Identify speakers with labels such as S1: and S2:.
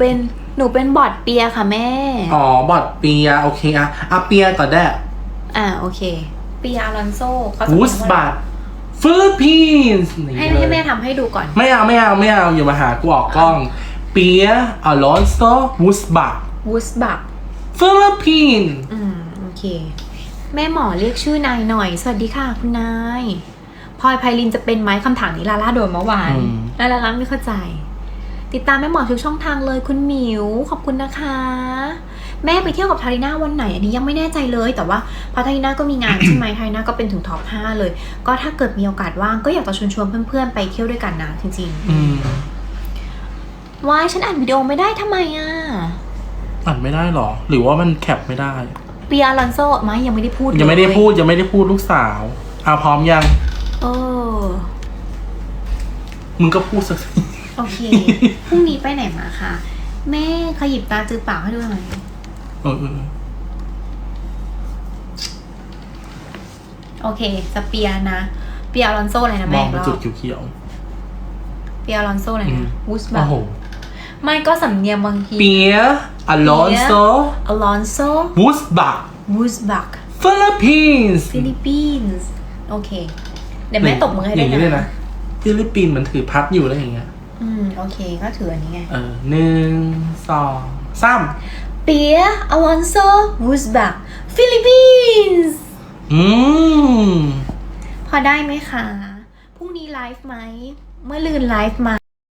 S1: เป็นหนูเป็นบอร์ดเปียค่ะแม่
S2: อ๋อบอดเปียโอเคอะอะเปียก่อนได้
S1: อ่าโอเคเปียอลอนโซเขาจะ
S2: วูสบัตฟิลิปปินส์
S1: ให้ให้แม่ทำให้ดูก่อน
S2: ไม่เอาไม่เอาไม่เอาอย่ามาหากูออกกล้อง เปียอลอนโซวูสบัต
S1: วูสบัก
S2: ฟิลิปปินส์
S1: อืม โอเค แม่หมอเรียกชื่อนายหน่อย สวัสดีค่ะคุณนายพลอยไพลินจะเป็นไหมคำถามนี้ลาล่าโดนเมื่อวานลาล่าไม่เข้าใจ ติดตามแม่หมอทุกช่องทางเลยคุณหมิวขอบคุณนะคะ แม่ไปเที่ยวกับทาริน่าวันไหน อันนี้ยังไม่แน่ใจเลย แต่ว่าเพราะทาริน่าก็มีงานใช่ไหมทาริน่าก็เป็นถึงท็อป5เลย ก็ถ้าเกิดมีโอกาสว่างก็อยากจะชวนชวนๆเพื่อนๆไปเที่ยวด้วยกันนะจริง
S2: อืม
S1: ๆว้ายฉันอ่านวิดีโอไม่ได้ทำไมอะ
S2: อ่านไม่ได้หรอ หรือว่ามันแคปไม่ได้
S1: เปียลอนโซไม่ยังไม่ได้พูด
S2: ยังไม่ได้
S1: เลย
S2: พูดยังไม่ได้พูดลูกสาวเอาพร้อมยัง
S1: เออ
S2: มึงก็พูดสักที
S1: โอเค พรุ่งนี้ไปไหนมาคะ แม่ขยิบตาจือปากให้ดูหน่อย
S2: เออเออ
S1: โอเค สเปียนะ เปียอลอนโซอะไรนะ
S2: ม
S1: แม่
S2: องไป
S1: อีกร
S2: จุ
S1: อ
S2: ด
S1: บ
S2: เขียว
S1: เปียอลอนโซอะไร
S2: ๆอืม
S1: นะวูสบั
S2: โอ้
S1: ก
S2: โห
S1: ไม่ก็สำเนียงบางที
S2: เปียอลอนโซ
S1: อลอนโซ
S2: วูสบัก
S1: วูสบัก
S2: ฟิลิปปินส์
S1: ฟิลิปปินส์ โอเค เดี๋ยวแม่ตบมือให้
S2: อ
S1: ด้ว
S2: ย่างนี้เลย
S1: ย
S2: นะ
S1: นะ
S2: ฟิลิปปินส์มันถือพัดอยู่แล้วอย่างเงี้ย
S1: อืม โอเค ก็ถืออันนี้ไง
S2: เออหนึ่งสองสาม
S1: เปียอลอนโซวูสบักฟิลิปปินส์
S2: อืม
S1: พอได้ไหมคะ พรุ่งนี้ไลฟ์ไหม เมื่อลืนไลฟ์มา